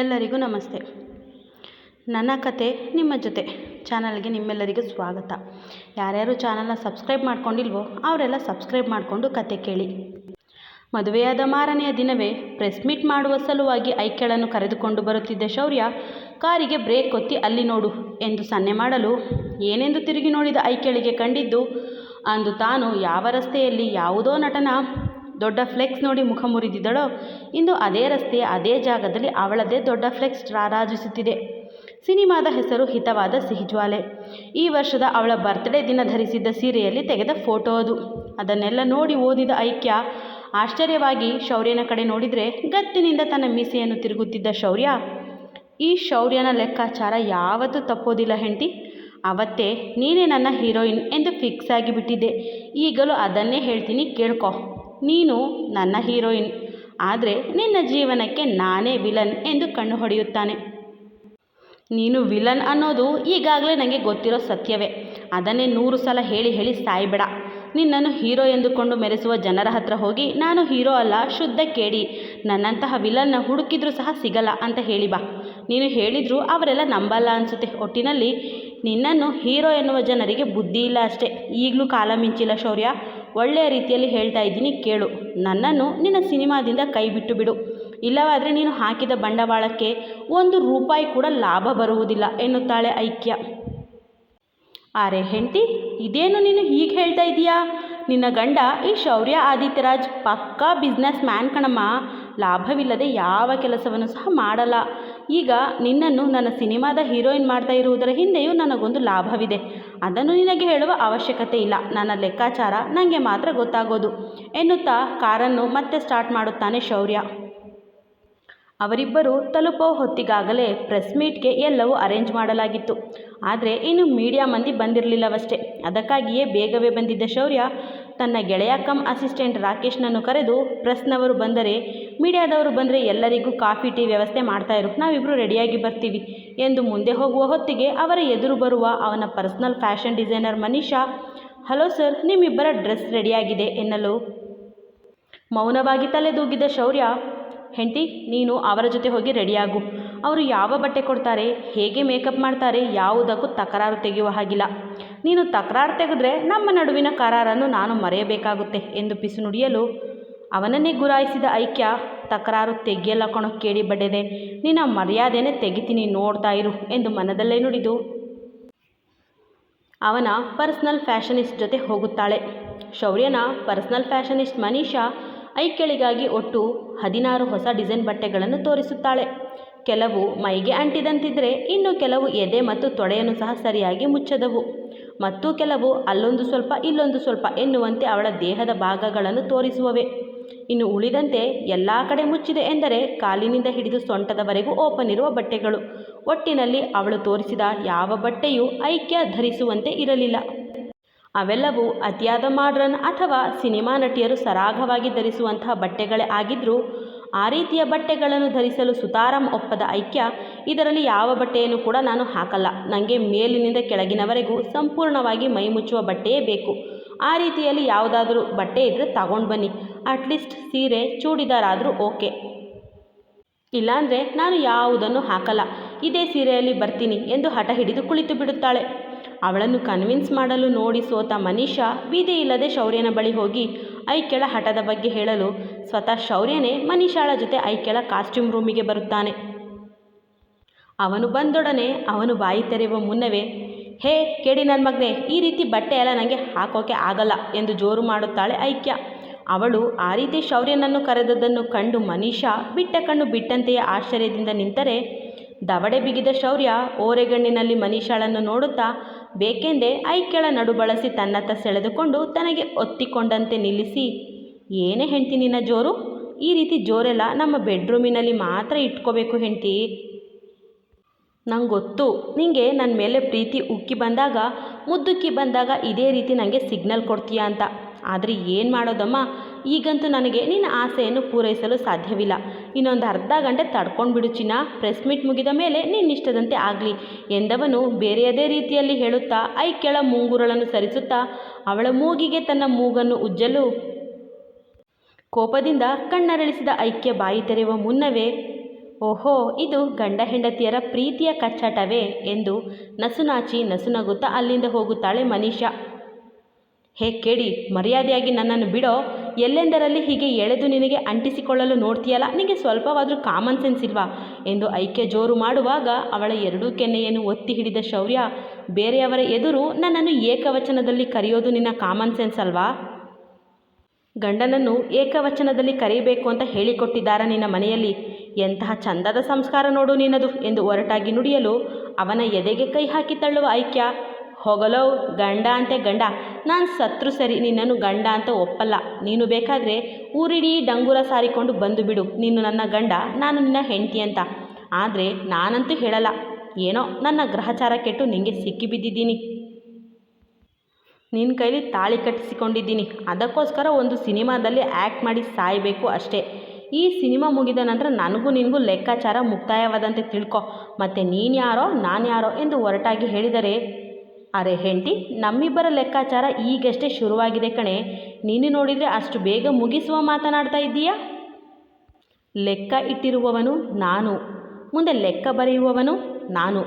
ಎಲ್ಲರಿಗೂ ನಮಸ್ತೆ. ನನ್ನ ಕತೆ ನಿಮ್ಮ ಜೊತೆ. ಚಾನಲ್ಗೆ ನಿಮ್ಮೆಲ್ಲರಿಗೂ ಸ್ವಾಗತ. ಯಾರ್ಯಾರು ಚಾನಲ್ನ ಸಬ್ಸ್ಕ್ರೈಬ್ ಮಾಡ್ಕೊಂಡಿಲ್ವೋ ಅವರೆಲ್ಲ ಸಬ್ಸ್ಕ್ರೈಬ್ ಮಾಡಿಕೊಂಡು ಕತೆ ಕೇಳಿ. ಮದುವೆಯಾದ ಮಾರನೆಯ ದಿನವೇ ಪ್ರೆಸ್ ಮೀಟ್ ಮಾಡುವ ಸಲುವಾಗಿ ಐಕ್ಯಳನ್ನು ಕರೆದುಕೊಂಡು ಬರುತ್ತಿದ್ದ ಶೌರ್ಯ, ಕಾರಿಗೆ ಬ್ರೇಕ್ ಒತ್ತಿ ಅಲ್ಲಿ ನೋಡು ಎಂದು ಸನ್ನೆ ಮಾಡಲು ಏನೆಂದು ತಿರುಗಿ ನೋಡಿದ ಐಕ್ಯಳಿಗೆ ಕಂಡಿದ್ದು, ಅಂದು ತಾನು ಯಾವ ರಸ್ತೆಯಲ್ಲಿ ಯಾವುದೋ ನಟನ ದೊಡ್ಡ ಫ್ಲೆಕ್ಸ್ ನೋಡಿ ಮುಖ ಮುರಿದಿದ್ದಳೋ. ಇಂದು ಅದೇ ರಸ್ತೆಯ ಅದೇ ಜಾಗದಲ್ಲಿ ಅವಳದೇ ದೊಡ್ಡ ಫ್ಲೆಕ್ಸ್ ರಾರಾಜಿಸುತ್ತಿದೆ. ಸಿನಿಮಾದ ಹೆಸರು ಹಿತವಾದ ಸಿಹಿಜ್ವಾಲೆ. ಈ ವರ್ಷದ ಅವಳ ಬರ್ತ್ಡೇ ದಿನ ಧರಿಸಿದ್ದ ಸೀರೆಯಲ್ಲಿ ತೆಗೆದ ಫೋಟೋ ಅದು. ಅದನ್ನೆಲ್ಲ ನೋಡಿ ಓದಿದ ಐಕ್ಯ. ಆಶ್ಚರ್ಯವಾಗಿ ಶೌರ್ಯನ ಕಡೆ ನೋಡಿದರೆ ಗತ್ತಿನಿಂದ ತನ್ನ ಮೀಸೆಯನ್ನು ತಿರುಗುತ್ತಿದ್ದ ಶೌರ್ಯ. ಈ ಶೌರ್ಯನ ಲೆಕ್ಕಾಚಾರ ಯಾವತ್ತೂ ತಪ್ಪೋದಿಲ್ಲ ಹೆಂಡತಿ. ಅವತ್ತೇ ನೀನೇ ನನ್ನ ಹೀರೋಯಿನ್ ಎಂದು ಫಿಕ್ಸ್ ಆಗಿಬಿಟ್ಟಿದ್ದೆ. ಈಗಲೂ ಅದನ್ನೇ ಹೇಳ್ತೀನಿ ಕೇಳ್ಕೊ. ನೀನು ನನ್ನ ಹೀರೋಯಿನ್. ಆದರೆ ನಿನ್ನ ಜೀವನಕ್ಕೆ ನಾನೇ ವಿಲನ್ ಎಂದು ಕಣ್ಣು ಹೊಡೆಯುತ್ತಾನೆ. ನೀನು ವಿಲನ್ ಅನ್ನೋದು ಈಗಾಗಲೇ ನನಗೆ ಗೊತ್ತಿರೋ ಸತ್ಯವೇ. ಅದನ್ನೇ ನೂರು ಸಲ ಹೇಳಿ ಹೇಳಿ ಸಾಯ್ಬೇಡ. ನಿನ್ನನ್ನು ಹೀರೋ ಎಂದುಕೊಂಡು ಮೆರೆಸುವ ಜನರ ಹತ್ರ ಹೋಗಿ ನಾನು ಹೀರೋ ಅಲ್ಲ, ಶುದ್ಧ ಕೇಳಿ ನನ್ನಂತಹ ವಿಲನ್ನ ಹುಡುಕಿದ್ರೂ ಸಹ ಸಿಗಲ್ಲ ಅಂತ ಹೇಳಿ ಬಾ. ನೀನು ಹೇಳಿದರೂ ಅವರೆಲ್ಲ ನಂಬಲ್ಲ ಅನಿಸುತ್ತೆ. ಒಟ್ಟಿನಲ್ಲಿ ನಿನ್ನನ್ನು ಹೀರೋ ಎನ್ನುವ ಜನರಿಗೆ ಬುದ್ಧಿ ಇಲ್ಲ ಅಷ್ಟೇ. ಈಗಲೂ ಕಾಲ ಮಿಂಚಿಲ್ಲ ಶೌರ್ಯ. ಒಳ್ಳೆಯ ರೀತಿಯಲ್ಲಿ ಹೇಳ್ತಾ ಇದ್ದೀನಿ, ಕೇಳು. ನನ್ನನ್ನು ನಿನ್ನ ಸಿನಿಮಾದಿಂದ ಕೈ ಬಿಟ್ಟು ಬಿಡು. ಇಲ್ಲವಾದರೆ ನೀನು ಹಾಕಿದ ಬಂಡವಾಳಕ್ಕೆ ಒಂದು ರೂಪಾಯಿ ಕೂಡ ಲಾಭ ಬರುವುದಿಲ್ಲ ಎನ್ನುತ್ತಾಳೆ ಐಕ್ಯ. ಅರೆ ಹೆಂಡತಿ, ಇದೇನು ನೀನು ಹೀಗೆ ಹೇಳ್ತಾ ಇದೀಯಾ? ನಿನ್ನ ಗಂಡ ಈ ಶೌರ್ಯ ಆದಿತ್ಯರಾಜ್, ಪಕ್ಕಾ ಬಿಸ್ನೆಸ್ ಮ್ಯಾನ್ ಕಣಮ್ಮ. ಲಾಭವಿಲ್ಲದೆ ಯಾವ ಕೆಲಸವನ್ನು ಸಹ ಮಾಡಲ್ಲ. ಈಗ ನಿನ್ನನ್ನು ನನ್ನ ಸಿನಿಮಾದ ಹೀರೋಯಿನ್ ಮಾಡ್ತಾ ಇರುವುದರ ಹಿಂದೆಯೂ ನನಗೊಂದು ಲಾಭವಿದೆ. ಅದನ್ನು ನಿನಗೆ ಹೇಳುವ ಅವಶ್ಯಕತೆ ಇಲ್ಲ. ನನ್ನ ಲೆಕ್ಕಾಚಾರ ನನಗೆ ಮಾತ್ರ ಗೊತ್ತಾಗೋದು. ಎನ್ನುತ್ತಾ ಕಾರನ್ನು ಮತ್ತೆ ಸ್ಟಾರ್ಟ್ ಮಾಡುತ್ತಾನೆ ಶೌರ್ಯ. ಅವರಿಬ್ಬರು ತಲುಪೋ ಹೊತ್ತಿಗಾಗಲೇ ಪ್ರೆಸ್ ಮೀಟ್ಗೆ ಎಲ್ಲವೂ ಅರೇಂಜ್ ಮಾಡಲಾಗಿತ್ತು. ಆದರೆ ಇನ್ನು ಮೀಡಿಯಾ ಮಂದಿ ಬಂದಿರಲಿಲ್ಲವಷ್ಟೇ. ಅದಕ್ಕಾಗಿಯೇ ಬೇಗವೇ ಬಂದಿದ್ದ ಶೌರ್ಯ ತನ್ನ ಗೆಳೆಯ ಕಮ್ ಅಸಿಸ್ಟೆಂಟ್ ರಾಕೇಶ್ನನ್ನು ಕರೆದು ಪ್ರೆಸ್ನವರು ಬಂದರೆ, ಮೀಡಿಯಾದವರು ಬಂದರೆ ಎಲ್ಲರಿಗೂ ಕಾಫಿ, ಟೀ ವ್ಯವಸ್ಥೆ ಮಾಡ್ತಾ ಇರು ನಾವಿಬ್ಬರು ರೆಡಿಯಾಗಿ ಬರ್ತೀವಿ ಎಂದು ಮುಂದೆ ಹೋಗುವ ಹೊತ್ತಿಗೆ ಅವರ ಎದುರು ಬರುವ ಅವನ personal fashion designer Manisha, hello sir, ನಿಮ್ಮಿಬ್ಬರ ಡ್ರೆಸ್ ರೆಡಿಯಾಗಿದೆ ಎನ್ನಲು ಮೌನವಾಗಿ ತಲೆದೂಗಿದ ಶೌರ್ಯ, ಹೆಂಡತಿ, ನೀನು ಅವರ ಜೊತೆ ಹೋಗಿ ರೆಡಿಯಾಗು ಅವರು ಯಾವ ಬಟ್ಟೆ ಕೊಡ್ತಾರೆ, ಹೇಗೆ ಮೇಕಪ್ ಮಾಡ್ತಾರೆ, ಯಾವುದಕ್ಕೂ ತಕರಾರು ತೆಗೆಯುವ ಹಾಗಿಲ್ಲ. ನೀನು ತಕರಾರು ತೆಗೆದ್ರೆ ನಮ್ಮ ನಡುವಿನ ಕರಾರನ್ನು ನಾನು ಮರೆಯಬೇಕಾಗುತ್ತೆ ಎಂದು ಪಿಸು ನುಡಿಯಲು ಅವನನ್ನೇ ಗುರಾಯಿಸಿದ ಐಕ್ಯ, ತಕರಾರು ತೆಗೆಯಲ್ಲ ಕಣೋ ಕೇಳಿ ಬಡ್ಡೆದೆ, ನಿನ್ನ ಮರ್ಯಾದೆನೇ ತೆಗಿತೀನಿ ನೋಡ್ತಾ ಇರು ಎಂದು ಮನದಲ್ಲೇ ನುಡಿದು. ಅವನ ಪರ್ಸ್ನಲ್ ಫ್ಯಾಷನಿಸ್ಟ್ ಜೊತೆ ಹೋಗುತ್ತಾಳೆ. ಶೌರ್ಯನ ಪರ್ಸ್ನಲ್ ಫ್ಯಾಷನಿಸ್ಟ್ ಮನೀಷಾ ಐಕ್ಯಳಿಗಾಗಿ ಒಟ್ಟು ಹದಿನಾರು ಹೊಸ ಡಿಸೈನ್ ಬಟ್ಟೆಗಳನ್ನು ತೋರಿಸುತ್ತಾಳೆ. ಕೆಲವು ಮೈಗೆ ಅಂಟಿದಂತಿದ್ದರೆ ಇನ್ನು ಕೆಲವು ಎದೆ ಮತ್ತು ತೊಡೆಯನ್ನು ಸಹ ಸರಿಯಾಗಿ ಮುಚ್ಚದವು. ಮತ್ತು ಕೆಲವು ಅಲ್ಲೊಂದು ಸ್ವಲ್ಪ ಇಲ್ಲೊಂದು ಸ್ವಲ್ಪ ಎನ್ನುವಂತೆ ಅವಳ ದೇಹದ ಭಾಗಗಳನ್ನು ತೋರಿಸುವವೆ. ಇನ್ನು ಉಳಿದಂತೆ ಎಲ್ಲ ಕಡೆ ಮುಚ್ಚಿದೆ ಎಂದರೆ ಕಾಲಿನಿಂದ ಹಿಡಿದು ಸೊಂಟದವರೆಗೂ ಓಪನ್ ಇರುವ ಬಟ್ಟೆಗಳು. ಒಟ್ಟಿನಲ್ಲಿ ಅವಳು ತೋರಿಸಿದ ಯಾವ ಬಟ್ಟೆಯೂ ಐಕ್ಯ ಧರಿಸುವಂತೆ ಇರಲಿಲ್ಲ. ಅವೆಲ್ಲವೂ ಅತಿಯಾದ ಮಾಡ್ರನ್ ಅಥವಾ ಸಿನಿಮಾ ನಟಿಯರು ಸರಾಗವಾಗಿ ಧರಿಸುವಂತಹ ಬಟ್ಟೆಗಳೇ ಆಗಿದ್ದರೂ ಆ ರೀತಿಯ ಬಟ್ಟೆಗಳನ್ನು ಧರಿಸಲು ಸುತಾರಂ ಒಪ್ಪದ ಐಕ್ಯ, ಇದರಲ್ಲಿ ಯಾವ ಬಟ್ಟೆಯನ್ನು ಕೂಡ ನಾನು ಹಾಕಲ್ಲ. ನನಗೆ ಮೇಲಿನಿಂದ ಕೆಳಗಿನವರೆಗೂ ಸಂಪೂರ್ಣವಾಗಿ ಮೈ ಮುಚ್ಚುವ ಬಟ್ಟೆಯೇ ಬೇಕು. ಆ ರೀತಿಯಲ್ಲಿ ಯಾವುದಾದರೂ ಬಟ್ಟೆ ಇದ್ದರೆ ತಗೊಂಡು ಬನ್ನಿ. ಅಟ್ಲೀಸ್ಟ್ ಸೀರೆ ಚೂಡಿದಾರ್ ಆದರೂ ಓಕೆ. ಇಲ್ಲಾಂದರೆ ನಾನು ಯಾವುದನ್ನು ಹಾಕಲ್ಲ. ಇದೇ ಸೀರೆಯಲ್ಲಿ ಬರ್ತೀನಿ ಎಂದು ಹಠ ಹಿಡಿದು ಕುಳಿತು ಬಿಡುತ್ತಾಳೆ. ಅವಳನ್ನು ಕನ್ವಿನ್ಸ್ ಮಾಡಲು ನೋಡಿ ಸೋತ ಮನೀಷಾ ಬೀದಿ ಇಲ್ಲದೆ ಶೌರ್ಯನ ಬಳಿ ಹೋಗಿ ಐಕ್ಯಳ ಹಠದ ಬಗ್ಗೆ ಹೇಳಲು ಸ್ವತಃ ಶೌರ್ಯನೇ ಮನೀಷಾಳ ಜೊತೆ ಐಕ್ಯಳ ಕಾಸ್ಟ್ಯೂಮ್ ರೂಮಿಗೆ ಬರುತ್ತಾನೆ. ಅವನು ಬಂದೊಡನೆ ಅವನು ಬಾಯಿ ತೆರೆಯುವ ಮುನ್ನವೇ, ಹೇ, ಕೇಳಿ ನನ್ನ ಮಗನೇ, ಈ ರೀತಿ ಬಟ್ಟೆ ಎಲ್ಲ ನನಗೆ ಹಾಕೋಕೆ ಆಗಲ್ಲ ಎಂದು ಜೋರು ಮಾಡುತ್ತಾಳೆ ಐಕ್ಯ. ಅವಳು ಆ ರೀತಿ ಶೌರ್ಯನನ್ನು ಕರೆದದ್ದನ್ನು ಕಂಡು ಮನೀಷಾ ಬಿಟ್ಟ ಕಣ್ಣು ಬಿಟ್ಟಂತೆಯೇ ಆಶ್ಚರ್ಯದಿಂದ ನಿಂತರೆ ದವಡೆ ಬಿಗಿದ ಶೌರ್ಯ ಓರೆಗಣ್ಣಿನಲ್ಲಿ ಮನೀಷಾಳನ್ನು ನೋಡುತ್ತಾ, ಬೇಕೆಂದೇ ಐಕ್ಯಳ ನಡು ಬಳಸಿ ತನ್ನತ್ತ ಸೆಳೆದುಕೊಂಡು ತನಗೆ ಒತ್ತಿಕೊಂಡಂತೆ ನಿಲ್ಲಿಸಿ, ಏನೇ ಹೆಂಡ್ತಿ ನಿನ್ನ ಜೋರು? ಈ ರೀತಿ ಜೋರೆಲ್ಲ ನಮ್ಮ ಬೆಡ್ರೂಮಿನಲ್ಲಿ ಮಾತ್ರ ಇಟ್ಕೋಬೇಕು ಹೆಂಡ್ತಿ. ನಂಗೆ ಗೊತ್ತು ನನ್ನ ಮೇಲೆ ಪ್ರೀತಿ ಉಕ್ಕಿ ಬಂದಾಗ, ಮುದ್ದುಕ್ಕಿ ಬಂದಾಗ ಇದೇ ರೀತಿ ನನಗೆ ಸಿಗ್ನಲ್ ಕೊಡ್ತೀಯ ಅಂತ. ಆದರೆ ಏನು ಮಾಡೋದಮ್ಮ? ಈಗಂತೂ ನನಗೆ ನಿನ್ನ ಆಸೆಯನ್ನು ಪೂರೈಸಲು ಸಾಧ್ಯವಿಲ್ಲ. ಇನ್ನೊಂದು ಅರ್ಧ ಗಂಟೆ ತಡ್ಕೊಂಡು ಬಿಡು ಚಿನ್ನ. ಪ್ರೆಸ್ ಮೀಟ್ ಮುಗಿದ ಮೇಲೆ ನಿನ್ನಿಷ್ಟದಂತೆ ಆಗಲಿ ಎಂದವನು ಬೇರೆಯದೇ ರೀತಿಯಲ್ಲಿ ಹೇಳುತ್ತಾ, ಐ ಕೆಳ ಮುಂಗುರಳನ್ನು ಸರಿಸುತ್ತಾ, ಅವಳ ಮೂಗಿಗೆ ತನ್ನ ಮೂಗನ್ನು ಉಜ್ಜಲು. ಕೋಪದಿಂದ ಕಣ್ಣರಳಿಸಿದ ಐಕ್ಯ ಬಾಯಿ ತೆರೆಯುವ ಮುನ್ನವೇ, ಓಹೋ, ಇದು ಗಂಡ ಹೆಂಡತಿಯರ ಪ್ರೀತಿಯ ಕಚ್ಚಾಟವೇ ಎಂದು ನಸುನಾಚಿ ನಸುನಗುತ್ತಾ ಅಲ್ಲಿಂದ ಹೋಗುತ್ತಾಳೆ ಮನೀಷಾ. ಹೇ ಕೇಳಿ ಮರ್ಯಾದೆಯಾಗಿ ನನ್ನನ್ನು ಬಿಡೋ ಎಲ್ಲೆಂದರಲ್ಲಿ ಹೀಗೆ ಎಳೆದು ನಿನಗೆ ಅಂಟಿಸಿಕೊಳ್ಳಲು ನೋಡ್ತೀಯಲ್ಲ? ನಿನಗೆ ಸ್ವಲ್ಪವಾದರೂ ಕಾಮನ್ ಸೆನ್ಸ್ ಇಲ್ವಾ? ಎಂದು ಐಕೆ ಜೋರು ಮಾಡುವಾಗ ಅವಳ ಎರಡೂ ಕೆನ್ನೆಯನ್ನು ಒತ್ತಿ ಹಿಡಿದ ಶೌರ್ಯ, ಬೇರೆಯವರ ಎದುರು ನನ್ನನ್ನು ಏಕವಚನದಲ್ಲಿ ಕರೆಯೋದು ನಿನ್ನ ಕಾಮನ್ ಸೆನ್ಸ್ ಅಲ್ವಾ? ಗಂಡನನ್ನು ಏಕವಚನದಲ್ಲಿ ಕರೆಯಬೇಕು ಅಂತ ಹೇಳಿಕೊಟ್ಟಿದ್ದಾರ ನಿನ್ನ ಮನೆಯಲ್ಲಿ? ಎಂತಹ ಚಂದದ ಸಂಸ್ಕಾರ ನೋಡು ನಿನ್ನದು ಎಂದು ಒರಟಾಗಿ ನುಡಿಯಲು ಅವನ ಎದೆಗೆ ಕೈ ಹಾಕಿ ತಳ್ಳುವ ಐಕ್ಯ ಹೋಗಲೋ? ಗಂಡ ಅಂತೆ ಗಂಡ. ನಾನು ಸತ್ರು ಸರಿ, ನಿನ್ನನ್ನು ಗಂಡ ಅಂತ ಒಪ್ಪಲ್ಲ. ನೀನು ಬೇಕಾದರೆ ಊರಿಡೀ ಡಂಗೂರ ಸಾರಿಕೊಂಡು ಬಂದು ಬಿಡು. ನೀನು ನನ್ನ ಗಂಡ, ನಾನು ನಿನ್ನ ಹೆಂಡತಿ ಅಂತ. ಆದರೆ ನಾನಂತೂ ಹೇಳಲ್ಲ. ಏನೋ ನನ್ನ ಗ್ರಹಚಾರ ಕೆಟ್ಟು ನಿಂಗೆ ಸಿಕ್ಕಿಬಿದ್ದಿದ್ದೀನಿ ನಿನ್ನ ಕೈಲಿ ತಾಳಿ ಕಟ್ಟಿಸಿಕೊಂಡಿದ್ದೀನಿ. ಅದಕ್ಕೋಸ್ಕರ ಒಂದು ಸಿನಿಮಾದಲ್ಲಿ ಆ್ಯಕ್ಟ್ ಮಾಡಿ ಸಾಯಬೇಕು ಅಷ್ಟೇ. ಈ ಸಿನಿಮಾ ಮುಗಿದ ನಂತರ ನನಗೂ ನಿನಗೂ ಲೆಕ್ಕಾಚಾರ ಮುಕ್ತಾಯವಾದಂತೆ ತಿಳ್ಕೊ. ಮತ್ತು ನೀನು ಯಾರೋ, ನಾನು ಯಾರೋ ಎಂದು ಒರಟಾಗಿ ಹೇಳಿದರೆ ಅರೆ ಹೆಂಡಿ ನಮ್ಮಿಬ್ಬರ ಲೆಕ್ಕಾಚಾರ ಈಗಷ್ಟೇ ಶುರುವಾಗಿದೆ ಕಣೆ. ನೀನು ನೋಡಿದರೆ ಅಷ್ಟು ಬೇಗ ಮುಗಿಸುವ ಮಾತನಾಡ್ತಾ ಇದ್ದೀಯಾ? ಲೆಕ್ಕ ಇಟ್ಟಿರುವವನು ನಾನು. ಮುಂದೆ ಲೆಕ್ಕ ಬರೆಯುವವನು ನಾನು.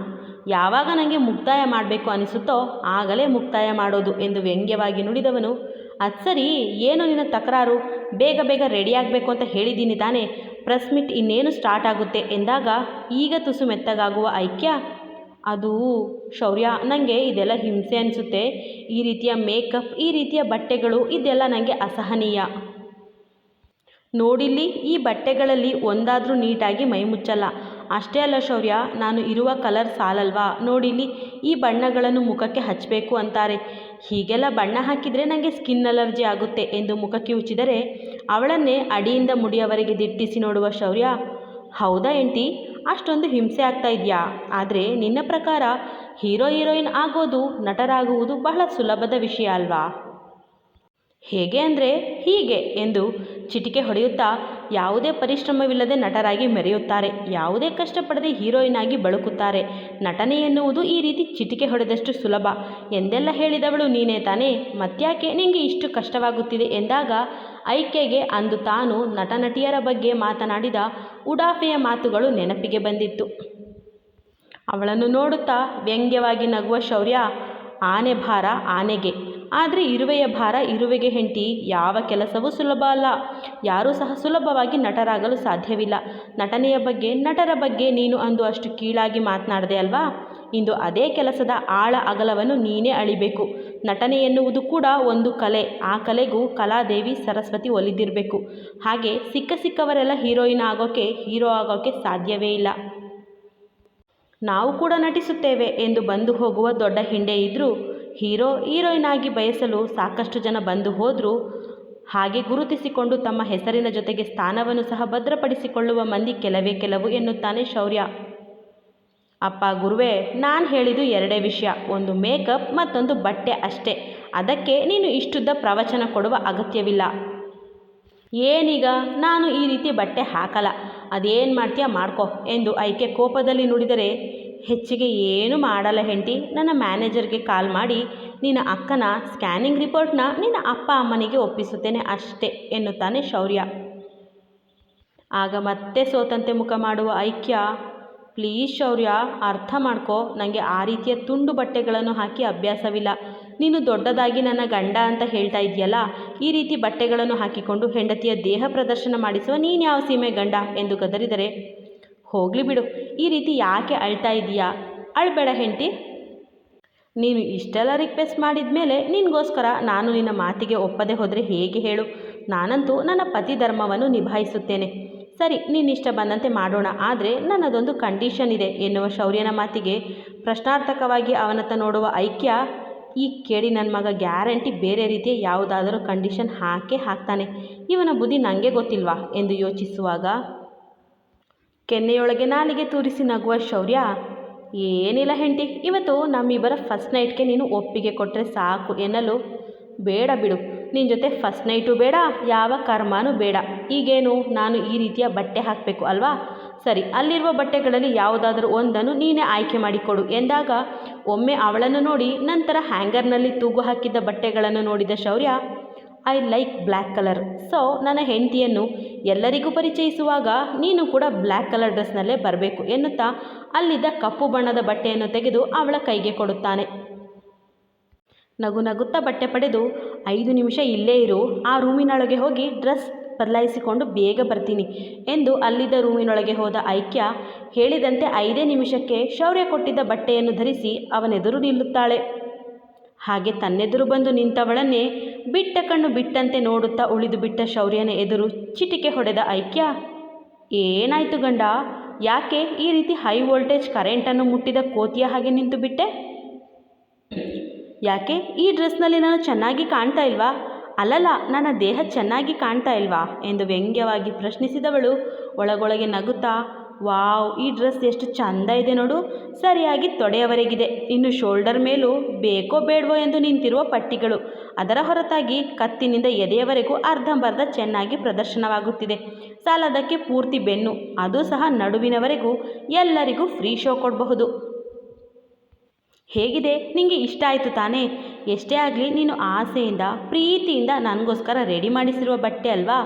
ಯಾವಾಗ ನನಗೆ ಮುಕ್ತಾಯ ಮಾಡಬೇಕು ಅನಿಸುತ್ತೋ ಆಗಲೇ ಮುಕ್ತಾಯ ಮಾಡೋದು ಎಂದು ವ್ಯಂಗ್ಯವಾಗಿ ನುಡಿದವನು. ಅದು ಸರಿ, ಏನು ನಿನ್ನ ತಕರಾರು? ಬೇಗ ಬೇಗ ರೆಡಿ ಆಗಬೇಕು ಅಂತ ಹೇಳಿದ್ದೀನಿ ತಾನೇ. ಪ್ರೆಸ್ ಮೀಟ್ ಇನ್ನೇನು ಸ್ಟಾರ್ಟ್ ಆಗುತ್ತೆ ಎಂದಾಗ ಈಗ ತುಸು ಮೆತ್ತಗಾಗುವ ಐಕ್ಯ? ಅದು ಶೌರ್ಯ. ನನಗೆ ಇದೆಲ್ಲ ಹಿಂಸೆ ಅನಿಸುತ್ತೆ. ಈ ರೀತಿಯ ಮೇಕಪ್ ಈ ರೀತಿಯ ಬಟ್ಟೆಗಳು ಇದೆಲ್ಲ ನನಗೆ ಅಸಹನೀಯ. ನೋಡಿಲ್ಲಿ ಈ ಬಟ್ಟೆಗಳಲ್ಲಿ ಒಂದಾದರೂ ನೀಟಾಗಿ ಮೈ ಮುಚ್ಚಲ್ಲ. ಅಷ್ಟೇ ಅಲ್ಲ ಶೌರ್ಯ, ನಾನು ಇರುವ ಕಲರ್ ಸಾಲಲ್ವಾ? ನೋಡಿಲ್ಲಿ ಈ ಬಣ್ಣಗಳನ್ನು ಮುಖಕ್ಕೆ ಹಚ್ಚಬೇಕು ಅಂತಾರೆ. ಹೀಗೆಲ್ಲ ಬಣ್ಣ ಹಾಕಿದರೆ ನನಗೆ ಸ್ಕಿನ್ ಅಲರ್ಜಿ ಆಗುತ್ತೆ ಎಂದು ಮುಖಕ್ಕೆ ಉಚ್ಚಿದರೆ ಅವಳನ್ನೇ ಅಡಿಯಿಂದ ಮುಡಿಯವರೆಗೆ ದಿಟ್ಟಿಸಿ ನೋಡುವ ಶೌರ್ಯ. ಹೌದಾ ಎಂಟಿ ಅಷ್ಟೊಂದು ಹಿಂಸೆ ಆಗ್ತಾ ಇದೆಯಾ? ಆದರೆ ನಿನ್ನ ಪ್ರಕಾರ ಹೀರೋ, ಹೀರೋಯಿನ್ ಆಗೋದು ನಟರಾಗುವುದು ಬಹಳ ಸುಲಭದ ವಿಷಯ ಅಲ್ವಾ? ಹೇಗೆ ಅಂದರೆ ಹೀಗೆ ಎಂದು ಚಿಟಿಕೆ ಹೊಡೆಯುತ್ತಾ ಯಾವುದೇ ಪರಿಶ್ರಮವಿಲ್ಲದೆ ನಟರಾಗಿ ಮೆರೆಯುತ್ತಾರೆ, ಯಾವುದೇ ಕಷ್ಟಪಡದೆ ಹೀರೋಯಿನ್ ಆಗಿ ಬಳುಕುತ್ತಾರೆ. ನಟನೆ ಎನ್ನುವುದು ಈ ರೀತಿ ಚಿಟಿಕೆ ಹೊಡೆದಷ್ಟು ಸುಲಭ. ಎಂದೆಲ್ಲ ಹೇಳಿದವಳು ನೀನೇ ತಾನೇ? ಮತ್ಯಾಕೆ ನಿಂಗೆ ಇಷ್ಟು ಕಷ್ಟವಾಗುತ್ತಿದೆ ಎಂದಾಗ ಐಕೆಗೆ ಅಂದು ತಾನು ನಟನಟಿಯರ ಬಗ್ಗೆ ಮಾತನಾಡಿದ ಉಡಾಫೆಯ ಮಾತುಗಳು ನೆನಪಿಗೆ ಬಂದಿತ್ತು. ಅವಳನ್ನು ನೋಡುತ್ತಾ ವ್ಯಂಗ್ಯವಾಗಿ ನಗುವ ಶೌರ್ಯ, ಆನೆ ಭಾರ ಆನೆಗೆ. ಆದರೆ ಇರುವೆಯ ಭಾರ ಇರುವೆಗೆ ಹೆಂಟಿ ಯಾವ ಕೆಲಸವೂ ಸುಲಭ ಅಲ್ಲ. ಯಾರೂ ಸಹ ಸುಲಭವಾಗಿ ನಟರಾಗಲು ಸಾಧ್ಯವಿಲ್ಲ. ನಟನೆಯ ಬಗ್ಗೆ, ನಟರ ಬಗ್ಗೆ ನೀನು ಅಂದು ಅಷ್ಟು ಕೀಳಾಗಿ ಮಾತನಾಡಿದೆ ಅಲ್ವಾ? ಇಂದು ಅದೇ ಕೆಲಸದ ಆಳ ಅಗಲವನ್ನು ನೀನೇ ಅಳಿಬೇಕು. ನಟನೆ ಎನ್ನುವುದು ಕೂಡ ಒಂದು ಕಲೆ. ಆ ಕಲೆಗೂ ಕಲಾದೇವಿ, ಸರಸ್ವತಿ ಒಲಿದಿರಬೇಕು. ಹಾಗೆ ಸಿಕ್ಕ ಸಿಕ್ಕವರೆಲ್ಲ ಹೀರೋಯಿನ್ ಆಗೋಕ್ಕೆ ಹೀರೋ ಆಗೋಕ್ಕೆ ಸಾಧ್ಯವೇ ಇಲ್ಲ. ನಾವು ಕೂಡ ನಟಿಸುತ್ತೇವೆ ಎಂದು ಬಂದು ಹೋಗುವ ದೊಡ್ಡ ಹಿಂಡೆ ಇದ್ದರೂ ಹೀರೋ ಹೀರೋಯಿನ್ ಆಗಿ ಬಯಸಲು ಸಾಕಷ್ಟು ಜನ ಬಂದು ಹೋದರೂ ಹಾಗೆ ಗುರುತಿಸಿಕೊಂಡು ತಮ್ಮ ಹೆಸರಿನ ಜೊತೆಗೆ ಸ್ಥಾನವನ್ನು ಸಹ ಭದ್ರಪಡಿಸಿಕೊಳ್ಳುವ ಮಂದಿ ಕೆಲವೇ ಕೆಲವು ಎನ್ನುತ್ತಾನೆ ಶೌರ್ಯ. ಅಪ್ಪ ಗುರುವೇ, ನಾನು ಹೇಳಿದ್ದು ಎರಡೇ ವಿಷಯ. ಒಂದು ಮೇಕಪ್, ಮತ್ತೊಂದು ಬಟ್ಟೆ ಅಷ್ಟೇ. ಅದಕ್ಕೆ ನೀನು ಇಷ್ಟುದ್ದ ಪ್ರವಚನ ಕೊಡುವ ಅಗತ್ಯವಿಲ್ಲ. ಏನೀಗ? ನಾನು ಈ ರೀತಿ ಬಟ್ಟೆ ಹಾಕಲ್ಲ. ಅದೇನು ಮಾಡ್ತೀಯಾ ಮಾಡ್ಕೋ ಎಂದು ಐಕೆ ಕೋಪದಲ್ಲಿ ನುಡಿದರೆ ಹೆಚ್ಚಿಗೆ ಏನು ಮಾಡಲ್ಲ ಹೆಂಡತಿ. ನನ್ನ ಮ್ಯಾನೇಜರ್ಗೆ ಕಾಲ್ ಮಾಡಿ, ನಿನ್ನ ಅಕ್ಕನ ಸ್ಕ್ಯಾನಿಂಗ್ ರಿಪೋರ್ಟ್ನ ನಿನ್ನ ಅಪ್ಪ ಅಮ್ಮನಿಗೆ ಒಪ್ಪಿಸುತ್ತೇನೆ ಅಷ್ಟೇ ಎನ್ನುತ್ತಾನೆ ಶೌರ್ಯ. ಆಗ ಮತ್ತೆ ಸೋತಂತೆ ಮುಖ ಮಾಡುವ ಐಕ್ಯ, ಪ್ಲೀಸ್ ಶೌರ್ಯ, ಅರ್ಥ ಮಾಡ್ಕೋ. ನನಗೆ ಆ ರೀತಿಯ ತುಂಡು ಬಟ್ಟೆಗಳನ್ನು ಹಾಕಿ ಅಭ್ಯಾಸವಿಲ್ಲ. ನೀನು ದೊಡ್ಡದಾಗಿ ನನ್ನ ಗಂಡ ಅಂತ ಹೇಳ್ತಾ ಇದೆಯಲ್ಲ ಈ ರೀತಿ ಬಟ್ಟೆಗಳನ್ನು ಹಾಕಿಕೊಂಡು ಹೆಂಡತಿಯ ದೇಹ ಪ್ರದರ್ಶನ ಮಾಡಿಸುವ ನೀನು ಯಾವ ಸೀಮೆ ಗಂಡ? ಎಂದು ಗದರಿದರೆ ಹೋಗಲಿ ಬಿಡು. ಈ ರೀತಿ ಯಾಕೆ ಅಳ್ತಾ ಇದೀಯಾ ಅಳ್ಬೇಡ ಹೆಂಡತಿ. ನೀನು ಇಷ್ಟೆಲ್ಲ ರಿಕ್ವೆಸ್ಟ್ ಮಾಡಿದ ಮೇಲೆ ನಿನಗೋಸ್ಕರ ನಾನು ನಿನ್ನ ಮಾತಿಗೆ ಒಪ್ಪದೆ ಹೋದರೆ ಹೇಗೆ ಹೇಳು? ನಾನಂತೂ ನನ್ನ ಪತಿ ಧರ್ಮವನ್ನು ನಿಭಾಯಿಸುತ್ತೇನೆ. ಸರಿ ನೀನಿಷ್ಟ ಬಂದಂತೆ ಮಾಡೋಣ. ಆದರೆ ನನ್ನದೊಂದು ಕಂಡೀಷನ್ ಇದೆ ಎನ್ನುವ ಶೌರ್ಯನ ಮಾತಿಗೆ ಪ್ರಶ್ನಾರ್ಥಕವಾಗಿ ಅವನತ್ತ ನೋಡುವ ಐಕ್ಯ ಈ ಕೇಳಿ ನನ್ನ ಮಗ ಗ್ಯಾರಂಟಿ ಬೇರೆ ರೀತಿಯ ಯಾವುದಾದರೂ ಕಂಡೀಷನ್ ಹಾಕೇ ಹಾಕ್ತಾನೆ. ಇವನ ಬುದ್ಧಿ ನನಗೆ ಗೊತ್ತಿಲ್ವಾ? ಎಂದು ಯೋಚಿಸುವಾಗ ಕೆನ್ನೆಯೊಳಗೆ ನಾಲಿಗೆ ತೂರಿಸಿ ನಗುವ ಶೌರ್ಯ? ಏನಿಲ್ಲ ಹೆಂಡತಿ, ಇವತ್ತು ನಮ್ಮಿಬ್ಬರ ಫಸ್ಟ್ ನೈಟ್ಗೆ ನೀನು ಒಪ್ಪಿಗೆ ಕೊಟ್ಟರೆ ಸಾಕು ಎನ್ನಲು. ಬೇಡ ಬಿಡು ನಿನ್ನ ಜೊತೆ ಫಸ್ಟ್ ನೈಟು ಬೇಡ, ಯಾವ ಕರ್ಮನೂ ಬೇಡ. ಈಗೇನು, ನಾನು ಈ ರೀತಿಯ ಬಟ್ಟೆ ಹಾಕಬೇಕು ಅಲ್ವಾ? ಸರಿ, ಅಲ್ಲಿರುವ ಬಟ್ಟೆಗಳಲ್ಲಿ ಯಾವುದಾದ್ರೂ ಒಂದನ್ನು ನೀನೇ ಆಯ್ಕೆ ಮಾಡಿಕೊಡು ಎಂದಾಗ ಒಮ್ಮೆ ಅವಳನ್ನು ನೋಡಿ ನಂತರ ಹ್ಯಾಂಗರ್ನಲ್ಲಿ ತೂಗು ಹಾಕಿದ್ದ ಬಟ್ಟೆಗಳನ್ನು ನೋಡಿದ Shaurya I like black colour so ನನ್ನ ಹೆಂಡತಿಯನ್ನು ಎಲ್ಲರಿಗೂ ಪರಿಚಯಿಸುವಾಗ ನೀನು ಕೂಡ ಬ್ಲ್ಯಾಕ್ ಕಲರ್ ಡ್ರೆಸ್ನಲ್ಲೇ ಬರಬೇಕು ಎನ್ನುತ್ತಾ ಅಲ್ಲಿದ್ದ ಕಪ್ಪು ಬಣ್ಣದ ಬಟ್ಟೆಯನ್ನು ತೆಗೆದು ಅವಳ ಕೈಗೆ ಕೊಡುತ್ತಾನೆ. ನಗು ನಗುತ್ತಾ ಬಟ್ಟೆ ಪಡೆದು ಐದು ನಿಮಿಷ ಇಲ್ಲೇ ಇರು. ಆ ರೂಮಿನೊಳಗೆ ಹೋಗಿ ಡ್ರೆಸ್ ಬದಲಾಯಿಸಿಕೊಂಡು ಬೇಗ ಬರ್ತೀನಿ ಎಂದು ಅಲ್ಲಿದ್ದ ರೂಮಿನೊಳಗೆ ಹೋದ ಐಕ್ಯ ಹೇಳಿದಂತೆ ಐದೇ ನಿಮಿಷಕ್ಕೆ ಶೌರ್ಯ ಕೊಟ್ಟಿದ್ದ ಬಟ್ಟೆಯನ್ನು ಧರಿಸಿ ಅವನೆದುರು ನಿಲ್ಲುತ್ತಾಳೆ. ಹಾಗೆ ತನ್ನೆದುರು ಬಂದು ನಿಂತವಳನ್ನೇ ಬಿಟ್ಟ ಕಣ್ಣು ಬಿಟ್ಟಂತೆ ನೋಡುತ್ತಾ ಉಳಿದು ಬಿಟ್ಟ ಶೌರ್ಯನ ಎದುರು ಚಿಟಿಕೆ ಹೊಡೆದ ಐಕ್ಯ. ಏನಾಯ್ತು ಗಂಡ? ಯಾಕೆ ಈ ರೀತಿ ಹೈ ವೋಲ್ಟೇಜ್ ಕರೆಂಟನ್ನು ಮುಟ್ಟಿದ ಕೋತಿಯ ಹಾಗೆ ನಿಂತು ಬಿಟ್ಟೆ? ಯಾಕೆ ಈ ಡ್ರೆಸ್ನಲ್ಲಿ ನಾನು ಚೆನ್ನಾಗಿ ಕಾಣ್ತಾ ಇಲ್ವಾ? ಅಲ್ಲಲ್ಲ, ನನ್ನ ದೇಹ ಚೆನ್ನಾಗಿ ಕಾಣ್ತಾ ಇಲ್ವಾ? ಎಂದು ವ್ಯಂಗ್ಯವಾಗಿ ಪ್ರಶ್ನಿಸಿದವಳು ಒಳಗೊಳಗೆ ನಗುತ್ತಾ ವಾವ್, ಈ ಡ್ರೆಸ್ ಎಷ್ಟು ಚಂದ ಇದೆ ನೋಡು. ಸರಿಯಾಗಿ ತೊಡೆಯವರೆಗಿದೆ. ಇನ್ನು ಶೋಲ್ಡರ್ ಮೇಲೂ ಬೇಕೋ ಬೇಡವೋ ಎಂದು ನಿಂತಿರುವ ಪಟ್ಟಿಗಳು. ಅದರ ಹೊರತಾಗಿ ಕತ್ತಿನಿಂದ ಎದೆಯವರೆಗೂ ಅರ್ಧಂಬರ್ಧ ಚೆನ್ನಾಗಿ ಪ್ರದರ್ಶನವಾಗುತ್ತಿದೆ. ಸಾಲದಕ್ಕೆ ಪೂರ್ತಿ ಬೆನ್ನು, ಅದು ಸಹ ನಡುವಿನವರೆಗೂ ಎಲ್ಲರಿಗೂ ಫ್ರೀ ಶೋ ಕೊಡಬಹುದು. ಹೇಗಿದೆ? ನಿಮಗೆ ಇಷ್ಟ ಆಯಿತು ತಾನೇ? ಎಷ್ಟೇ ಆಗಲಿ, ನೀನು ಆಸೆಯಿಂದ, ಪ್ರೀತಿಯಿಂದ ನನಗೋಸ್ಕರ ರೆಡಿ ಮಾಡಿಸಿರುವ ಬಟ್ಟೆ ಅಲ್ವಾ?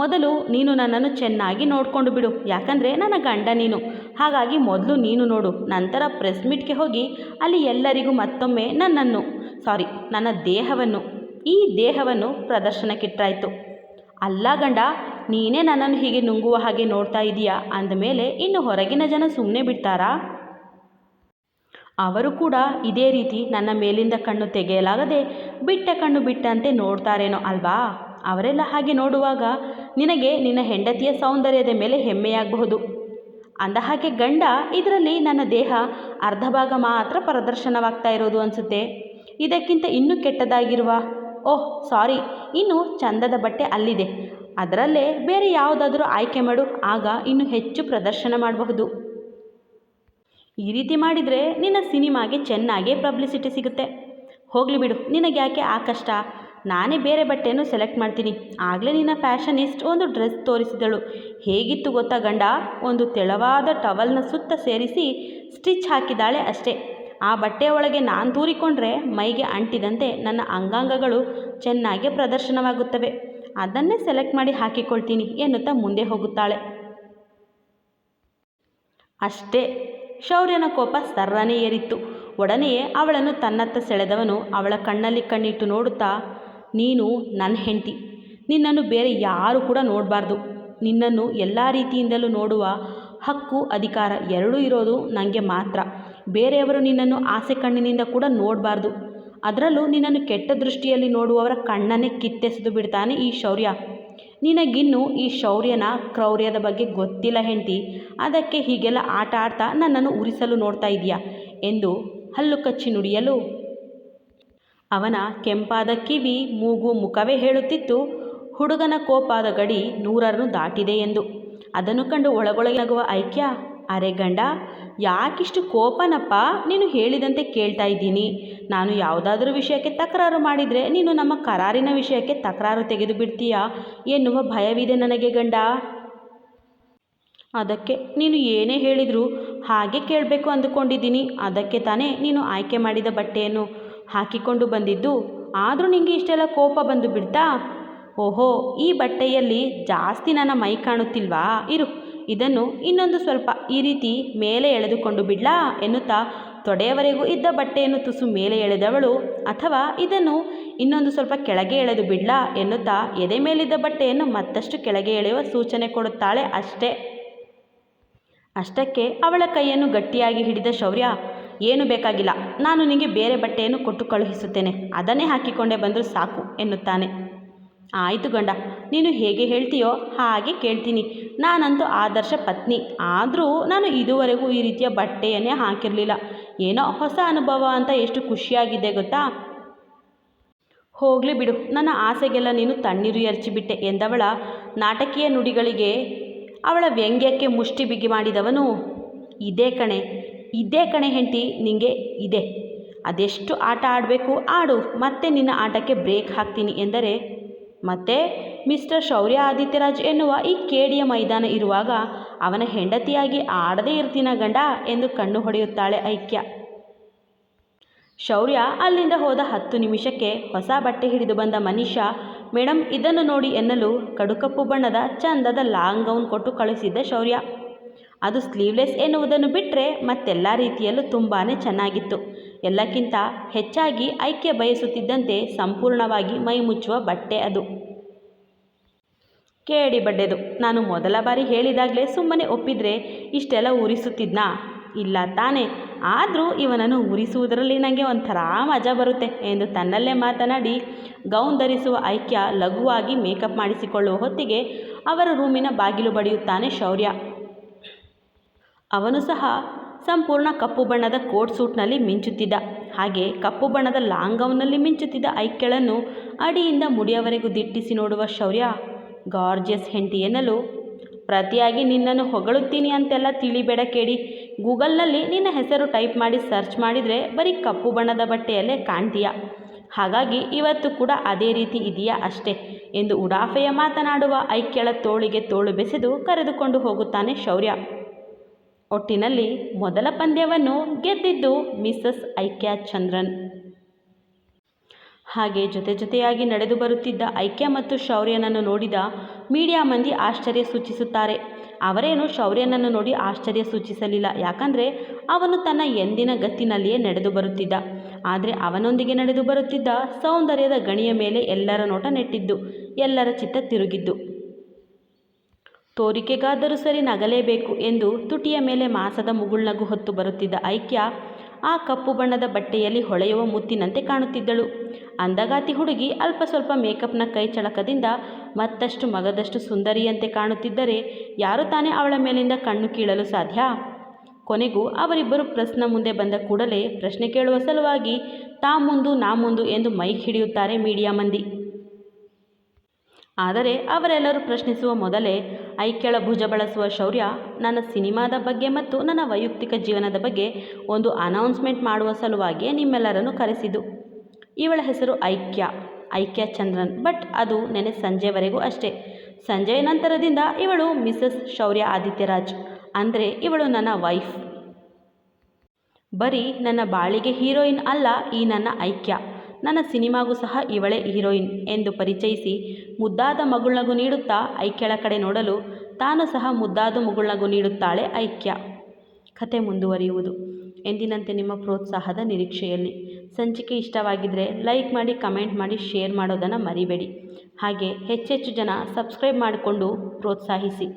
ಮೊದಲು ನೀನು ನನ್ನನ್ನು ಚೆನ್ನಾಗಿ ನೋಡಿಕೊಂಡು ಬಿಡು, ಯಾಕಂದರೆ ನನ್ನ ಗಂಡ ನೀನು. ಹಾಗಾಗಿ ಮೊದಲು ನೀನು ನೋಡು, ನಂತರ ಪ್ರೆಸ್ ಮೀಟ್ಗೆ ಹೋಗಿ ಅಲ್ಲಿ ಎಲ್ಲರಿಗೂ ಮತ್ತೊಮ್ಮೆ ನನ್ನನ್ನು ಸಾರಿ ನನ್ನ ದೇಹವನ್ನು, ಈ ದೇಹವನ್ನು ಪ್ರದರ್ಶನಕ್ಕಿಟ್ಟಾಯಿತು ಅಲ್ಲ ಗಂಡ, ನೀನೇ ನನ್ನನ್ನು ಹೀಗೆ ನುಂಗುವ ಹಾಗೆ ನೋಡ್ತಾ ಇದೀಯಾ? ಅಂದಮೇಲೆ ಇನ್ನು ಹೊರಗಿನ ಜನ ಸುಮ್ಮನೆ ಬಿಡ್ತಾರಾ? ಅವರು ಕೂಡ ಇದೇ ರೀತಿ ನನ್ನ ಮೇಲಿಂದ ಕಣ್ಣು ತೆಗೆಯಲಾಗದೆ ಬಿಟ್ಟ ಕಣ್ಣು ಬಿಟ್ಟಂತೆ ನೋಡ್ತಾರೇನೋ ಅಲ್ವಾ? ಅವರೆಲ್ಲ ಹಾಗೆ ನೋಡುವಾಗ ನಿನಗೆ ನಿನ್ನ ಹೆಂಡತಿಯ ಸೌಂದರ್ಯದ ಮೇಲೆ ಹೆಮ್ಮೆಯಾಗಬಹುದು. ಅಂದ ಹಾಗೆ ಗಂಡ, ಇದರಲ್ಲಿ ನನ್ನ ದೇಹ ಅರ್ಧ ಭಾಗ ಮಾತ್ರ ಪ್ರದರ್ಶನವಾಗ್ತಾ ಇರೋದು ಅನಿಸುತ್ತೆ. ಇದಕ್ಕಿಂತ ಇನ್ನೂ ಕೆಟ್ಟದಾಗಿರುವ ಓಹ್, ಸಾರಿ. ಇನ್ನು ಚಂದದ ಬಟ್ಟೆ ಅಲ್ಲಿದೆ. ಅದರಲ್ಲೇ ಬೇರೆ ಯಾವುದಾದರೂ ಆಯ್ಕೆ ಮಾಡು. ಆಗ ಇನ್ನು ಹೆಚ್ಚು ಪ್ರದರ್ಶನ ಮಾಡಬಹುದು. ಈ ರೀತಿ ಮಾಡಿದರೆ ನಿನ್ನ ಸಿನಿಮಾಗೆ ಚೆನ್ನಾಗೇ ಪಬ್ಲಿಸಿಟಿ ಸಿಗುತ್ತೆ. ಹೋಗಲಿ ಬಿಡು. ನಿನಗೆ ಯಾಕೆ ಆ ಕಷ್ಟ? ನಾನೇ ಬೇರೆ ಬಟ್ಟೆಯನ್ನು ಸೆಲೆಕ್ಟ್ ಮಾಡ್ತೀನಿ. ಆಗಲೇ ನಿನ್ನ ಫ್ಯಾಷನಿಸ್ಟ್ ಒಂದು ಡ್ರೆಸ್ ತೋರಿಸಿದಳು. ಹೇಗಿತ್ತು ಗೊತ್ತಾ ಗಂಡ? ಒಂದು ತೆಳವಾದ ಟವಲ್ನ ಸುತ್ತ ಸೇರಿಸಿ ಸ್ಟಿಚ್ ಹಾಕಿದ್ದಾಳೆ ಅಷ್ಟೇ. ಆ ಬಟ್ಟೆಯ ಒಳಗೆ ನಾನು ತೂರಿಕೊಂಡ್ರೆ ಮೈಗೆ ಅಂಟಿದಂತೆ ನನ್ನ ಅಂಗಾಂಗಗಳು ಚೆನ್ನಾಗಿ ಪ್ರದರ್ಶನವಾಗುತ್ತವೆ. ಅದನ್ನೇ ಸೆಲೆಕ್ಟ್ ಮಾಡಿ ಹಾಕಿಕೊಳ್ತೀನಿ ಎನ್ನುತ್ತಾ ಮುಂದೆ ಹೋಗುತ್ತಾಳೆ. ಅಷ್ಟೇ. ಶೌರ್ಯನ ಕೋಪ ಸರ್ರನೇ ಏರಿತ್ತು. ಒಡನೆಯೇ ಅವಳನ್ನು ತನ್ನತ್ತ ಸೆಳೆದವನು ಅವಳ ಕಣ್ಣಲ್ಲಿ ಕಣ್ಣಿಟ್ಟು ನೋಡುತ್ತಾ ನೀನು ನನ್ನ ಹೆಂಡತಿ. ನಿನ್ನನ್ನು ಬೇರೆ ಯಾರು ಕೂಡ ನೋಡಬಾರ್ದು. ನಿನ್ನನ್ನು ಎಲ್ಲ ರೀತಿಯಿಂದಲೂ ನೋಡುವ ಹಕ್ಕು, ಅಧಿಕಾರ ಎರಡೂ ಇರೋದು ನನಗೆ ಮಾತ್ರ. ಬೇರೆಯವರು ನಿನ್ನನ್ನು ಆಸೆ ಕಣ್ಣಿನಿಂದ ಕೂಡ ನೋಡಬಾರ್ದು. ಅದರಲ್ಲೂ ನಿನ್ನನ್ನು ಕೆಟ್ಟ ದೃಷ್ಟಿಯಲ್ಲಿ ನೋಡುವವರ ಕಣ್ಣನ್ನೇ ಕಿತ್ತೆಸೆದು ಬಿಡ್ತಾನೆ ಈ ಶೌರ್ಯ. ನಿನಗಿನ್ನು ಈ ಶೌರ್ಯನ ಕ್ರೌರ್ಯದ ಬಗ್ಗೆ ಗೊತ್ತಿಲ್ಲ ಹೆಂಡತಿ. ಅದಕ್ಕೆ ಹೀಗೆಲ್ಲ ಆಟ ಆಡ್ತಾ ನನ್ನನ್ನು ಉರಿಸಲು ನೋಡ್ತಾ ಇದೆಯಾ ಎಂದು ಹಲ್ಲು ಕಚ್ಚಿ ನುಡಿಯಲು ಅವನ ಕೆಂಪಾದ ಕಿವಿ ಮೂಗು ಮುಖವೇ ಹೇಳುತ್ತಿತ್ತು. ಹುಡುಗನ ಕೋಪಾದ ಗಡಿ ನೂರನ್ನು ದಾಟಿದೆ ಎಂದು. ಅದನ್ನು ಕಂಡು ಒಳಗೊಳಗೆ ನಗುವ ಐಕ್ಯ, ಅರೆ ಗಂಡ, ಯಾಕಿಷ್ಟು ಕೋಪನಪ್ಪ? ನೀನು ಹೇಳಿದಂತೆ ಕೇಳ್ತಾ ಇದ್ದೀನಿ. ನಾನು ಯಾವುದಾದ್ರೂ ವಿಷಯಕ್ಕೆ ತಕರಾರು ಮಾಡಿದರೆ ನೀನು ನಮ್ಮ ಕರಾರಿನ ವಿಷಯಕ್ಕೆ ತಕರಾರು ತೆಗೆದು ಬಿಡ್ತೀಯಾ ಎನ್ನುವ ಭಯವಿದೆ ನನಗೆ ಗಂಡ. ಅದಕ್ಕೆ ನೀನು ಏನೇ ಹೇಳಿದರೂ ಹಾಗೆ ಕೇಳಬೇಕು ಅಂದುಕೊಂಡಿದ್ದೀನಿ. ಅದಕ್ಕೆ ತಾನೇ ನೀನು ಆಯ್ಕೆ ಮಾಡಿದ ಬಟ್ಟೆಯನ್ನು. ಹಾಕಿಕೊಂಡು ಬಂದಿದ್ದು. ಆದರೂ ನಿಂಗೆ ಇಷ್ಟೆಲ್ಲ ಕೋಪ ಬಂದು ಬಿಡ್ತಾ? ಓಹೋ, ಈ ಬಟ್ಟೆಯಲ್ಲಿ ಜಾಸ್ತಿ ನನ್ನ ಮೈ ಕಾಣುತ್ತಿಲ್ವಾ? ಇರು. ಇದನ್ನು ಇನ್ನೊಂದು ಸ್ವಲ್ಪ ಈ ರೀತಿ ಮೇಲೆ ಎಳೆದುಕೊಂಡು ಬಿಡ್ಲಾ? ಎನ್ನುತ್ತಾ ತೊಡೆಯವರೆಗೂ ಇದ್ದ ಬಟ್ಟೆಯನ್ನು ತುಸು ಮೇಲೆ ಎಳೆದವಳು. ಅಥವಾ ಇದನ್ನು ಇನ್ನೊಂದು ಸ್ವಲ್ಪ ಕೆಳಗೆ ಎಳೆದು ಬಿಡ್ಲಾ? ಎನ್ನುತ್ತಾ ಎದೆ ಮೇಲಿದ್ದ ಬಟ್ಟೆಯನ್ನು ಮತ್ತಷ್ಟು ಕೆಳಗೆ ಎಳೆಯುವ ಸೂಚನೆ ಕೊಡುತ್ತಾಳೆ ಅಷ್ಟೇ. ಅಷ್ಟಕ್ಕೆ ಅವಳ ಕೈಯನ್ನು ಗಟ್ಟಿಯಾಗಿ ಹಿಡಿದ ಶೌರ್ಯ ಏನು ಬೇಕಾಗಿಲ್ಲ. ನಾನು ನಿನಗೆ ಬೇರೆ ಬಟ್ಟೆಯನ್ನು ಕೊಟ್ಟು ಕಳುಹಿಸುತ್ತೇನೆ. ಅದನ್ನೇ ಹಾಕಿಕೊಂಡೇ ಬಂದರೂ ಸಾಕು ಎನ್ನುತ್ತಾನೆ. ಆಯಿತು ಗಂಡ, ನೀನು ಹೇಗೆ ಹೇಳ್ತೀಯೋ ಹಾಗೆ ಕೇಳ್ತೀನಿ. ನಾನಂತೂ ಆದರ್ಶ ಪತ್ನಿ. ಆದರೂ ನಾನು ಇದುವರೆಗೂ ಈ ರೀತಿಯ ಬಟ್ಟೆಯನ್ನೇ ಹಾಕಿರಲಿಲ್ಲ. ಏನೋ ಹೊಸ ಅನುಭವ ಅಂತ ಎಷ್ಟು ಖುಷಿಯಾಗಿದೆ ಗೊತ್ತಾ? ಹೋಗಲಿ ಬಿಡು. ನನ್ನ ಆಸೆಗೆಲ್ಲ ನೀನು ತಣ್ಣೀರು ಎರಚಿಬಿಟ್ಟೆ ಎಂದವಳ ನಾಟಕೀಯ ನುಡಿಗಳಿಗೆ ಅವಳ ವ್ಯಂಗ್ಯಕ್ಕೆ ಮುಷ್ಟಿ ಬಿಗಿ ಮಾಡಿದವನು. ಇದೇ ಕಣೆ. ಇದೇ ಕಣೆ ಹೆಂಡತಿ, ನಿಂಗೆ ಇದೆ. ಅದೆಷ್ಟು ಆಟ ಆಡಬೇಕು ಆಡು, ಮತ್ತೆ ನಿನ್ನ ಆಟಕ್ಕೆ ಬ್ರೇಕ್ ಹಾಕ್ತೀನಿ ಎಂದರೆ, ಮತ್ತೆ ಮಿಸ್ಟರ್ ಶೌರ್ಯ ಆದಿತ್ಯರಾಜ್ ಎನ್ನುವ ಈ ಕೇಡಿಯ ಮೈದಾನ ಇರುವಾಗ ಅವನ ಹೆಂಡತಿಯಾಗಿ ಆಡದೇ ಇರ್ತೀನ ಗಂಡ ಎಂದು ಕಣ್ಣು ಹೊಡೆಯುತ್ತಾಳೆ ಐಕ್ಯ. ಶೌರ್ಯ ಅಲ್ಲಿಂದ ಹೋದ ಹತ್ತು ನಿಮಿಷಕ್ಕೆ ಹೊಸ ಬಟ್ಟೆ ಹಿಡಿದು ಬಂದ ಮನೀಷಾ ಮೇಡಮ್ ಇದನ್ನು ನೋಡಿ ಎನ್ನಲು ಕಡುಕಪ್ಪು ಬಣ್ಣದ ಚಂದದ ಲಾಂಗ್ ಗೌನ್ ಕೊಟ್ಟು ಕಳಿಸಿದ್ದ ಶೌರ್ಯ. ಅದು ಸ್ಲೀವ್ಲೆಸ್ ಎನ್ನುವುದನ್ನು ಬಿಟ್ಟರೆ ಮತ್ತೆಲ್ಲ ರೀತಿಯಲ್ಲೂ ತುಂಬಾ ಚೆನ್ನಾಗಿತ್ತು. ಎಲ್ಲಕ್ಕಿಂತ ಹೆಚ್ಚಾಗಿ ಐಕ್ಯ ಬಯಸುತ್ತಿದ್ದಂತೆ ಸಂಪೂರ್ಣವಾಗಿ ಮೈ ಮುಚ್ಚುವ ಬಟ್ಟೆ ಅದು. ಕೇಳಿ ಬಡ್ಡೆದು. ನಾನು ಮೊದಲ ಬಾರಿ ಹೇಳಿದಾಗಲೇ ಸುಮ್ಮನೆ ಒಪ್ಪಿದರೆ ಇಷ್ಟೆಲ್ಲ ಉರಿಸುತ್ತಿದ್ನಾ? ಇಲ್ಲ ತಾನೇ. ಆದರೂ ಇವನನ್ನು ಉರಿಸುವುದರಲ್ಲಿ ನನಗೆ ಒಂಥರ ಮಜಾ ಬರುತ್ತೆ ಎಂದು ತನ್ನಲ್ಲೇ ಮಾತನಾಡಿ ಗೌನ್ ಧರಿಸುವ ಐಕ್ಯ ಲಘುವಾಗಿ ಮೇಕಪ್ ಮಾಡಿಸಿಕೊಳ್ಳುವ ಹೊತ್ತಿಗೆ ಅವರ ರೂಮಿನ ಬಾಗಿಲು ಬಡಿಯುತ್ತಾನೆ ಶೌರ್ಯ. ಅವನು ಸಹ ಸಂಪೂರ್ಣ ಕಪ್ಪು ಬಣ್ಣದ ಕೋಟ್ ಸೂಟ್ನಲ್ಲಿ ಮಿಂಚುತ್ತಿದ್ದ. ಹಾಗೆ ಕಪ್ಪು ಬಣ್ಣದ ಲಾಂಗ್ ಗೌನ್ನಲ್ಲಿ ಮಿಂಚುತ್ತಿದ್ದ ಐಕ್ಯಳನ್ನು ಅಡಿಯಿಂದ ಮುಡಿಯವರೆಗೂ ದಿಟ್ಟಿಸಿ ನೋಡುವ ಶೌರ್ಯ ಗಾರ್ಜಿಯಸ್ ಹೆಂಡತಿ ಎನ್ನಲು, ಪ್ರತಿಯಾಗಿ ನಿನ್ನನ್ನು ಹೊಗಳುತ್ತೀನಿ ಅಂತೆಲ್ಲ ತಿಳಿಬೇಡ ಕೇಳಿ ಗೂಗಲ್ನಲ್ಲಿ ನಿನ್ನ ಹೆಸರು ಟೈಪ್ ಮಾಡಿ ಸರ್ಚ್ ಮಾಡಿದರೆ ಬರೀ ಕಪ್ಪು ಬಣ್ಣದ ಬಟ್ಟೆಯಲ್ಲೇ ಕಾಣ್ತೀಯ. ಹಾಗಾಗಿ ಇವತ್ತು ಕೂಡ ಅದೇ ರೀತಿ ಇದೆಯಾ ಅಷ್ಟೇ ಎಂದು ಉಡಾಫೆಯ ಮಾತನಾಡುವ ಐಕ್ಯಳ ತೋಳಿಗೆ ತೋಳು ಬೆಸೆದು ಕರೆದುಕೊಂಡು ಹೋಗುತ್ತಾನೆ ಶೌರ್ಯ. ಒಟ್ಟಿನಲ್ಲಿ ಮೊದಲ ಪಂದ್ಯವನ್ನು ಗೆದ್ದಿದ್ದು ಮಿಸಸ್ ಐಕ್ಯ ಚಂದ್ರನ್. ಹಾಗೆ ಜೊತೆ ಜೊತೆಯಾಗಿ ನಡೆದು ಬರುತ್ತಿದ್ದ ಐಕ್ಯ ಮತ್ತು ಶೌರ್ಯನನ್ನು ನೋಡಿದ ಮೀಡಿಯಾ ಮಂದಿ ಆಶ್ಚರ್ಯ ಸೂಚಿಸುತ್ತಾರೆ. ಅವರೇನು ಶೌರ್ಯನನ್ನು ನೋಡಿ ಆಶ್ಚರ್ಯ ಸೂಚಿಸಲಿಲ್ಲ. ಯಾಕಂದರೆ ಅವನು ತನ್ನ ಎಂದಿನ ಗತ್ತಿನಲ್ಲಿಯೇ ನಡೆದು ಬರುತ್ತಿದ್ದ. ಆದರೆ ಅವನೊಂದಿಗೆ ನಡೆದು ಬರುತ್ತಿದ್ದ ಸೌಂದರ್ಯದ ಗಣಿಯ ಮೇಲೆ ಎಲ್ಲರ ನೋಟ ನೆಟ್ಟಿದ್ದು, ಎಲ್ಲರ ಚಿತ್ತ ತಿರುಗಿದ್ದು. ತೋರಿಕೆಗಾದರೂ ಸರಿ ನಗಲೇಬೇಕು ಎಂದು ತುಟಿಯ ಮೇಲೆ ಮಾಸದ ಮುಗುಳ್ನಗು ಹೊತ್ತು ಬರುತ್ತಿದ್ದ ಐಕ್ಯ ಆ ಕಪ್ಪು ಬಣ್ಣದ ಬಟ್ಟೆಯಲ್ಲಿ ಹೊಳೆಯುವ ಮುತ್ತಿನಂತೆ ಕಾಣುತ್ತಿದ್ದಳು. ಅಂದಗಾತಿ ಹುಡುಗಿ ಅಲ್ಪ ಸ್ವಲ್ಪ ಮೇಕಪ್ನ ಕೈ ಚಳಕದಿಂದ ಮತ್ತಷ್ಟು ಮಗದಷ್ಟು ಸುಂದರಿಯಂತೆ ಕಾಣುತ್ತಿದ್ದರೆ ಯಾರು ತಾನೇ ಅವಳ ಮೇಲಿಂದ ಕಣ್ಣು ಕೀಳಲು ಸಾಧ್ಯ? ಕೊನೆಗೂ ಅವರಿಬ್ಬರು ಪ್ರಶ್ನ ಮುಂದೆ ಬಂದ ಕೂಡಲೇ ಪ್ರಶ್ನೆ ಕೇಳುವ ಸಲುವಾಗಿ, ತಾ ಮುಂದು ನಾ ಮುಂದು ಎಂದು ಮೈಕ್ ಹಿಡಿಯುತ್ತಾರೆ ಮೀಡಿಯಾ ಮಂದಿ. ಆದರೆ ಅವರೆಲ್ಲರೂ ಪ್ರಶ್ನಿಸುವ ಮೊದಲೇ ಐಕ್ಯಳ ಭುಜ ಬಳಸುವ ಶೌರ್ಯ ನನ್ನ ಸಿನಿಮಾದ ಬಗ್ಗೆ ಮತ್ತು ನನ್ನ ವೈಯಕ್ತಿಕ ಜೀವನದ ಬಗ್ಗೆ ಒಂದು ಅನೌನ್ಸ್ಮೆಂಟ್ ಮಾಡುವ ಸಲುವಾಗಿಯೇ ನಿಮ್ಮೆಲ್ಲರನ್ನು ಕರೆಸಿದು ಇವಳ ಹೆಸರು ಐಕ್ಯ ಐಕ್ಯ ಚಂದ್ರನ್, ಬಟ್ ಅದು ನೆನೆ ಸಂಜೆವರೆಗೂ ಅಷ್ಟೇ. ಸಂಜೆಯ ನಂತರದಿಂದ ಇವಳು ಮಿಸಸ್ ಶೌರ್ಯ ಆದಿತ್ಯರಾಜ್, ಅಂದರೆ ಇವಳು ನನ್ನ ವೈಫ್. ಬರೀ ನನ್ನ ಬಾಳಿಗೆ ಹೀರೋಯಿನ್ ಅಲ್ಲ, ಈ ನನ್ನ ಐಕ್ಯ. ನನ್ನ ಸಿನಿಮಾಗೂ ಸಹ ಇವಳೇ ಹೀರೋಯಿನ್ ಎಂದು ಪರಿಚಯಿಸಿ ಮುದ್ದಾದ ಮಗುಳ್ನಗು ನೀಡುತ್ತಾ ಐಕ್ಯಳ ಕಡೆ ನೋಡಲು ತಾನು ಸಹ ಮುದ್ದಾದ ಮಗುಳ್ನಗು ನೀಡುತ್ತಾಳೆ ಐಕ್ಯ. ಕತೆ ಮುಂದುವರಿಯುವುದು. ಎಂದಿನಂತೆ ನಿಮ್ಮ ಪ್ರೋತ್ಸಾಹದ ನಿರೀಕ್ಷೆಯಲ್ಲಿ. ಸಂಚಿಕೆ ಇಷ್ಟವಾಗಿದ್ದರೆ ಲೈಕ್ ಮಾಡಿ, ಕಮೆಂಟ್ ಮಾಡಿ, ಶೇರ್ ಮಾಡೋದನ್ನು ಮರಿಬೇಡಿ. ಹಾಗೆ ಹೆಚ್ಚೆಚ್ಚು ಜನ ಸಬ್ಸ್ಕ್ರೈಬ್ ಮಾಡಿಕೊಂಡು ಪ್ರೋತ್ಸಾಹಿಸಿ.